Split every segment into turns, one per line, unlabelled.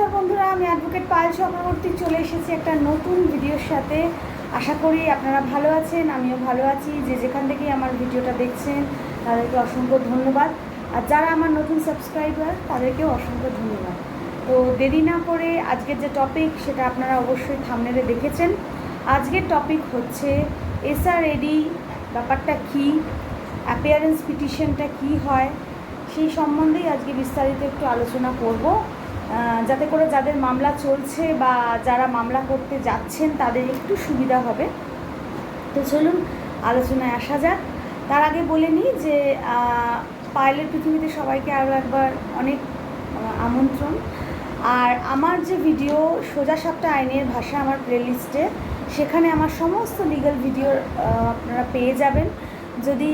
নমস্কার বন্ধুরা, আমি অ্যাডভোকেট পায়েল চক্রবর্তী। চলে এসেছি একটা নতুন ভিডিওর সাথে। আশা করি আপনারা ভালো আছেন, আমিও ভালো আছি। যে যেখান থেকেই আমার ভিডিওটা দেখছেন, তাদেরকে অসংখ্য ধন্যবাদ। আর যারা আমার নতুন সাবস্ক্রাইবার, তাদেরকেও অসংখ্য ধন্যবাদ। তো দেরি না করে আজকের যে টপিক সেটা আপনারা অবশ্যই থামনেলে দেখেছেন। আজকের টপিক হচ্ছে এসআরএডি ব্যাপারটা কী অ্যাপিয়ারেন্স পিটিশনটা কী হয়, সেই সম্বন্ধেই আজকে বিস্তারিত একটু আলোচনা করব। যাতে করে যাদের মামলা চলছে বা যারা মামলা করতে যাচ্ছেন, তাদের একটু সুবিধা হবে। তো চলুন, আলোচনায় আসা যাক। তার আগে বলে নিই যে পায়েলের পৃথিবীতে সবাইকে আরও একবার অনেক আমন্ত্রণ। আর আমার যে ভিডিও সোজা সাপটা আইনের ভাষা, আমার প্লেলিস্টে, সেখানে আমার সমস্ত লিগাল ভিডিও আপনারা পেয়ে যাবেন। যদি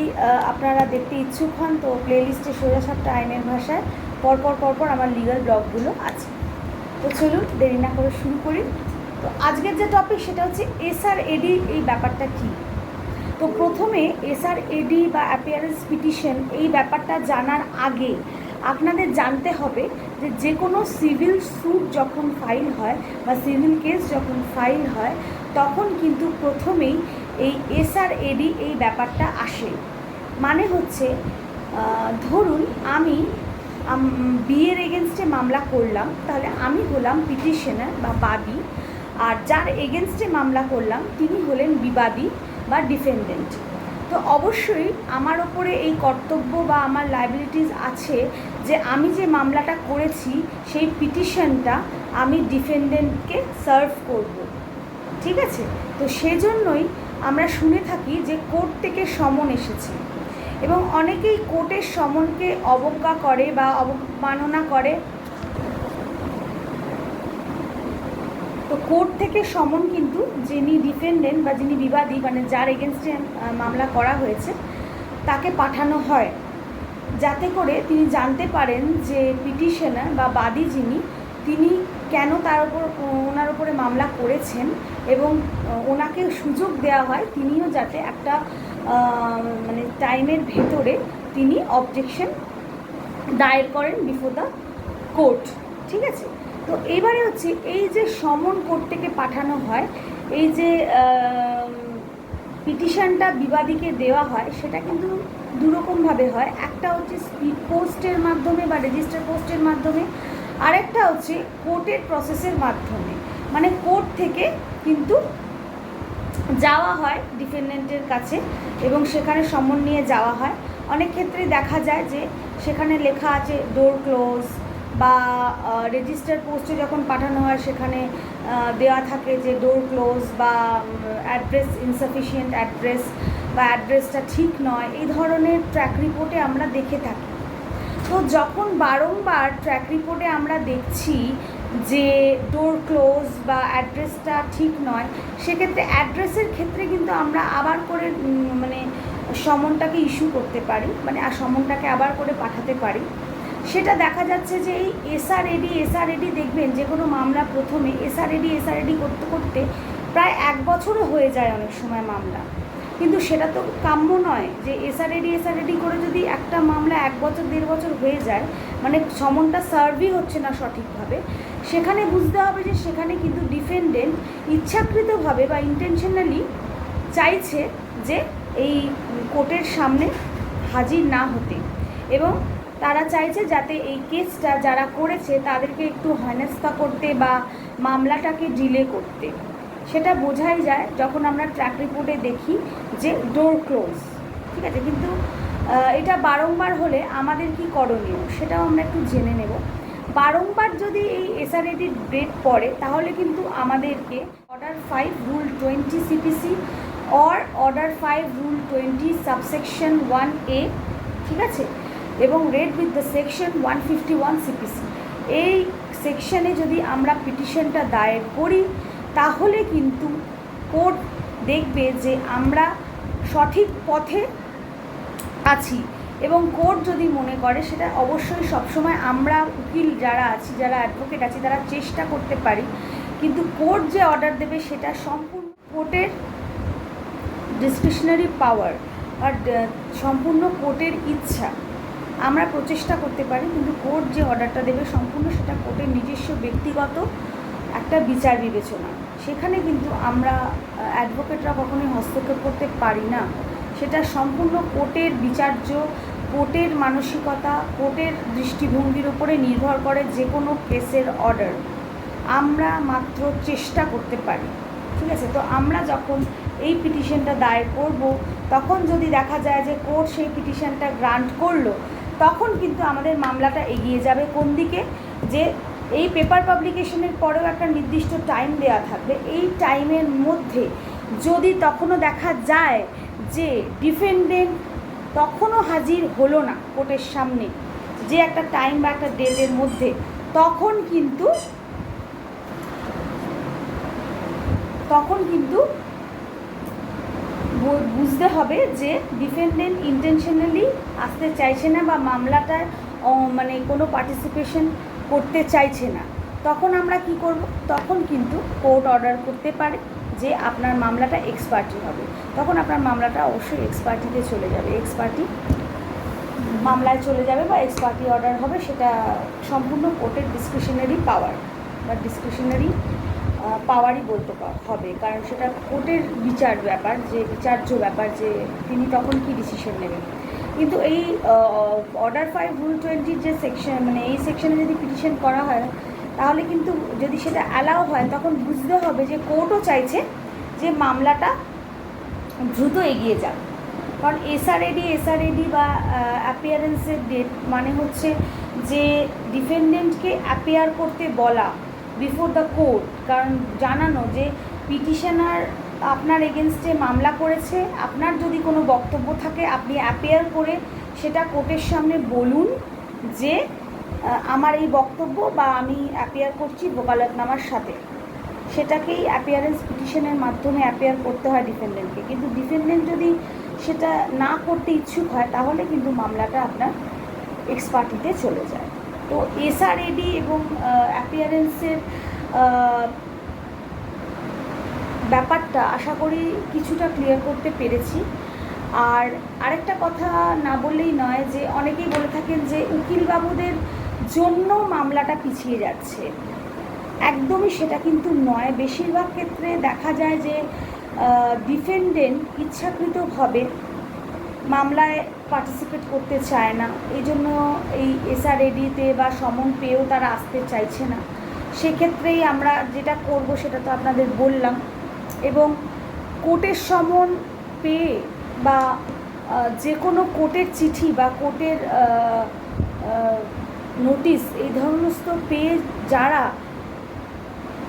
আপনারা দেখতে ইচ্ছুক হন, তো প্লেলিস্টে সোজা সাপটা আইনের ভাষায়, পরপর পরপর আমার লিগ্যাল ব্লগগুলো আছে। তো চলুন, দেরি না করে শুরু করি। তো আজকের যে টপিক সেটা হচ্ছে এসআর এডি এই ব্যাপারটা কী? তো প্রথমে এসআর এডি বা অ্যাপিয়ারেন্স পিটিশন এই ব্যাপারটা জানার আগে আপনাদের জানতে হবে যে যে কোনো সিভিল স্যুট যখন ফাইল হয় বা সিভিল কেস যখন ফাইল হয়, তখন কিন্তু প্রথমেই এই এসআর এডি এই ব্যাপারটা আসে। মানে হচ্ছে ধরুন আমি বিয়ের এগেনস্টে মামলা করলাম, তাহলে আমি হলাম পিটিশনার বা বাদী, আর যার এগেনস্টে মামলা করলাম, তিনি হলেন বিবাদী বা ডিফেন্ডেন্ট তো অবশ্যই আমার ওপরে এই কর্তব্য বা আমার লাইবিলিটিস আছে যে আমি যে মামলাটা করেছি, সেই পিটিশনটা আমি ডিফেন্ডেন্টকে সার্ভ করব। ঠিক আছে? তো সেজন্যই আমরা শুনে থাকি যে কোর্ট থেকে সমন এসেছে এবং অনেকেই কোর্টের সমনকে অবজ্ঞা করে বা অবমাননা করে। তো কোর্ট থেকে সমন কিন্তু যিনি ডিফেন্ডেন্ট বা যিনি বিবাদী মানে যার এগেনস্টে মামলা করা হয়েছে, তাকে পাঠানো হয়। যাতে করে তিনি জানতে পারেন যে পিটিশনার বা বাদী যিনি, তিনি কেন তার উপর, ওনার উপরে মামলা করেছেন এবং ওনাকে সুযোগ দেওয়া হয় তিনিও যাতে একটা মানে টাইমের ভেতরে তিনি অবজেকশন দায়ের করেন বিফোর দ্য কোর্ট ঠিক আছে? তো এবারে হচ্ছে এই যে সমন কোর্ট থেকে পাঠানো হয়, এই যে পিটিশনটা বিবাদীকে দেওয়া হয়, সেটা কিন্তু দুরকমভাবে হয়। একটা হচ্ছে স্পিড পোস্টের মাধ্যমে বা রেজিস্টার পোস্টের মাধ্যমে আরেকটা হচ্ছে কোর্টের প্রসেসের মাধ্যমে। মানে কোর্ট থেকে কিন্তু যাওয়া হয় ডিফেন্ডেন্টের কাছে এবং সেখানে সমন নিয়ে যাওয়া হয়। অনেক ক্ষেত্রে দেখা যায় যে সেখানে লেখা আছে ডোর ক্লোজ বা রেজিস্টার পোস্টে যখন পাঠানো হয় সেখানে দেওয়া থাকে যে ডোর ক্লোজ বা অ্যাড্রেস ইনসাফিসিয়েন্ট অ্যাড্রেস বা অ্যাড্রেসটা ঠিক নয়। এই ধরনের ট্র্যাক রিপোর্টে আমরা দেখে থাকি। তো যখন বারংবার ট্র্যাক রিপোর্টে আমরা দেখছি যে ডোর ক্লোজ বা অ্যাড্রেসটা ঠিক নয়, সেক্ষেত্রে অ্যাড্রেসের ক্ষেত্রে কিন্তু আমরা আবার করে মানে সমনটাকে ইস্যু করতে পারি মানে আর সমনটাকে আবার করে পাঠাতে পারি। সেটা দেখা যাচ্ছে যে এই এসআরএডি এসআরএডি দেখবেন যে কোনো মামলা প্রথমে এসআরএডি এসআরএডি করতে করতে প্রায় এক বছরও হয়ে যায় অনেক সময় মামলা। কিন্তু সেটা তো কাম্য নয় যে এসআরএডি এসআরএডি করে যদি একটা মামলা এক বছর, দেড় বছর হয়ে যায় মানে সমনটা সার্ভই হচ্ছে না সঠিকভাবে, সেখানে বুঝতে হবে যে সেখানে কিন্তু ডিফেন্ডেন্ট ইচ্ছাকৃতভাবে বা ইন্টেনশনালি চাইছে যে এই কোর্টের সামনে হাজির না হতে। এবং তারা চাইছে যাতে এই কেসটা যারা করেছে তাদেরকে একটু হেনস্থা করতে বা মামলাটাকে ডিলে করতে। সেটা বোঝাই যায় যখন আমরা ট্র্যাক রিপোর্টে দেখি যে ডোর ক্লোজ ঠিক আছে? কিন্তু এটা বারংবার হলে আমাদের কি করণীয় সেটাও আমরা একটু জেনে নেব। বারংবার যদি এই এসআরএডির ডেট পড়ে, তাহলে কিন্তু আমাদেরকে order five rule twenty CPC or order five rule twenty subsection one A ঠিক আছে? এবং read with the section one fifty one CPC এই সেকশনে যদি আমরা পিটিশনটা দায়ের করি তাহলে কিন্তু কোর্ট দেখবে যে আমরা সঠিক পথে আছি। এবং কোর্ট যদি মনে করে, সেটা অবশ্যই সবসময় আমরা উকিল যারা আছি, যারা অ্যাডভোকেট আছি, তারা চেষ্টা করতে পারি। কিন্তু কোর্ট যে অর্ডার দেবে, সেটা সম্পূর্ণ কোর্টের ডিসক্রিশনারি পাওয়ার আর সম্পূর্ণ কোর্টের ইচ্ছা। আমরা প্রচেষ্টা করতে পারি, কিন্তু কোর্ট যে অর্ডারটা দেবে, সম্পূর্ণ সেটা কোর্টের নিজস্ব ব্যক্তিগত একটা বিচার বিবেচনা। সেখানে কিন্তু আমরা অ্যাডভোকেটরা কখনোই হস্তক্ষেপ করতে পারি না। সেটা সম্পূর্ণ কোর্টের বিচার্য, কোর্টের মানসিকতা, কোর্টের দৃষ্টিভঙ্গির উপরে নির্ভর করে যে কোনো কেসের অর্ডার আমরা মাত্র চেষ্টা করতে পারি। ঠিক আছে? তো আমরা যখন এই পিটিশনটা দায়ের করব, তখন যদি দেখা যায় যে কোর্ট সেই পিটিশনটা গ্রান্ট করল, তখন কিন্তু আমাদের মামলাটা এগিয়ে যাবে কোন দিকে? যে এই পেপার পাবলিকেশনের পরেও একটা নির্দিষ্ট টাইম দেওয়া থাকবে। এই টাইমের মধ্যে যদি তখনও দেখা যায় যে ডিফেন্ডেন্ট তখনও হাজির হলো না কোর্টের সামনে, যে একটা টাইম বা একটা ডেটের মধ্যে, তখন কিন্তু তখন কিন্তু বুঝতে হবে যে ডিফেন্ডেন্ট ইন্টেনশনালি আসতে চাইছে না বা মামলাটার মানে কোনো পার্টিসিপেশন করতে চাইছে না। তখন আমরা কি করব? তখন কিন্তু কোর্ট অর্ডার করতে পারে যে আপনার মামলাটা এক্সপার্টি হবে। তখন আপনার মামলাটা অবশ্যই এক্সপার্টিতে চলে যাবে। এক্সপার্টি মামলায় চলে যাবে বা এক্সপার্টি অর্ডার হবে সেটা সম্পূর্ণ কোর্টের ডিসক্রিশনারি পাওয়ার বা ডিসক্রিশনারি পাওয়ারই বলতে হবে। কারণ সেটা কোর্টের বিচার ব্যাপার, যে বিচার্য ব্যাপার, যে তিনি তখন কি ডিসিশন নেবেন? কিন্তু এই অর্ডার ফাইভ রুল টোয়েন্টির যে সেকশন মানে এই সেকশনে যদি পিটিশন করা হয়, তাহলে কিন্তু যদি সেটা অ্যালাও হয়, তখন বুঝতে হবে যে কোর্টও চাইছে যে মামলাটা দ্রুত এগিয়ে যাক। কারণ এসআরএডি এসআরএডি বা অ্যাপিয়ারেন্সের ডেট মানে হচ্ছে যে ডিফেন্ডেন্টকে অ্যাপিয়ার করতে বলা বিফোর দ্য কোর্ট কারণ জানানো যে পিটিশনার আপনার এগেনস্টে মামলা করেছে, আপনার যদি কোনো বক্তব্য থাকে, আপনি অ্যাপিয়ার করে সেটা কোর্টের সামনে বলুন যে আমার এই বক্তব্য বা আমি অ্যাপিয়ার করছি ভোকালতনামার সাথে। সেটাকেই অ্যাপিয়ারেন্স পিটিশনের মাধ্যমে অ্যাপিয়ার করতে হয় ডিফেন্ডেন্টকে কিন্তু ডিফেন্ডেন্ট যদি সেটা না করতে ইচ্ছুক হয়, তাহলে কিন্তু মামলাটা আপনার এক্সপার্টিতে চলে যায়। তো এসআরএডি এবং অ্যাপিয়ারেন্সের ব্যাপারটা আশা করি কিছুটা ক্লিয়ার করতে পেরেছি। আর আরেকটা কথা না বললেই নয় যে অনেকেই বলে থাকেন যে উকিলবাবুদের জন্য মামলাটা পিছিয়ে যাচ্ছে। একদমই সেটা কিন্তু নয়। বেশিরভাগ ক্ষেত্রে দেখা যায় যে ডিফেন্ডেন্ট ইচ্ছাকৃতভাবে মামলায় পার্টিসিপেট করতে চায় না। এই জন্য এই এসআরএডিতে বা সমন পেয়েও তারা আসতে চাইছে না। সেক্ষেত্রেই আমরা যেটা করব সেটা তো আপনাদের বললাম। এবং কোর্টের সমন পেয়ে বা যে কোনো কোর্টের চিঠি বা কোর্টের নোটিশ এই ধরনস্থ পেয়ে যারা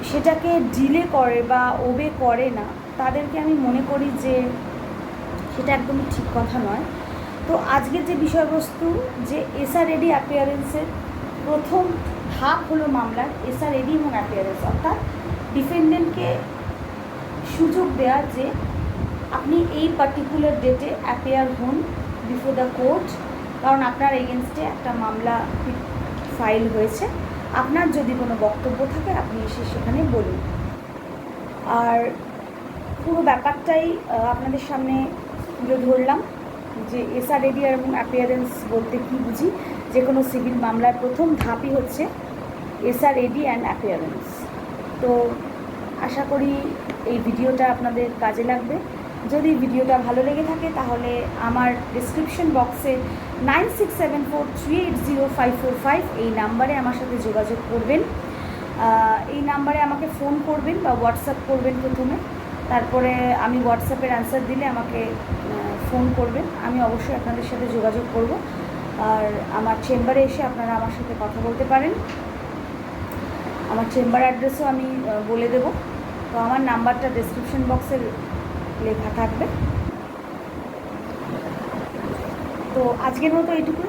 সেটাকে ডিলে করে বা ওবে করে না, তাদেরকে আমি মনে করি যে সেটা একদমই ঠিক কথা নয়। তো আজকের যে বিষয়বস্তু যে এসআরএডি অ্যাপিয়ারেন্সের প্রথম ধাপ হলো মামলার এসআরএডি এবং অ্যাপিয়ারেন্স অর্থাৎ ডিফেন্ডেন্টকে সুযোগ দেওয়া যে আপনি এই পার্টিকুলার ডেটে অ্যাপেয়ার হন বিফোর দ্য কোর্ট কারণ আপনার এগেনস্টে একটা মামলা ফাইল হয়েছে। আপনার যদি কোনো বক্তব্য থাকে, আপনি এসে সেখানে বলুন। আর পুরো ব্যাপারটাই আপনাদের সামনে তুলে ধরলাম যে এসআরএডি এবং অ্যাপিয়ারেন্স বলতে কি বুঝি? যে কোনো সিভিল মামলার প্রথম ধাপই হচ্ছে এসআরএডি অ্যান্ড অ্যাপিয়ারেন্স তো আশা করি এই ভিডিওটা আপনাদের কাজে লাগবে। যদি ভিডিওটা ভালো লেগে থাকে তাহলে আমার ডিসক্রিপশন বক্সে nine six seven four three eight zero five four five এই নাম্বারে আমার সাথে যোগাযোগ করবেন। এই নাম্বারে আমাকে ফোন করবেন বা হোয়াটসঅ্যাপ করবেন প্রথমে। তারপরে আমি হোয়াটসঅ্যাপের অ্যান্সার দিলে আমাকে ফোন করবেন। আমি অবশ্যই আপনাদের সাথে যোগাযোগ করব। আর আমার চেম্বারে এসে আপনারা আমার সাথে কথা বলতে পারেন। আমার চেম্বার অ্যাড্রেসও আমি বলে দেব। তো আমার নাম্বারটা ডিসক্রিপশন বক্সে লেখা থাকবে। তো আজকের মতো এইটুকুই।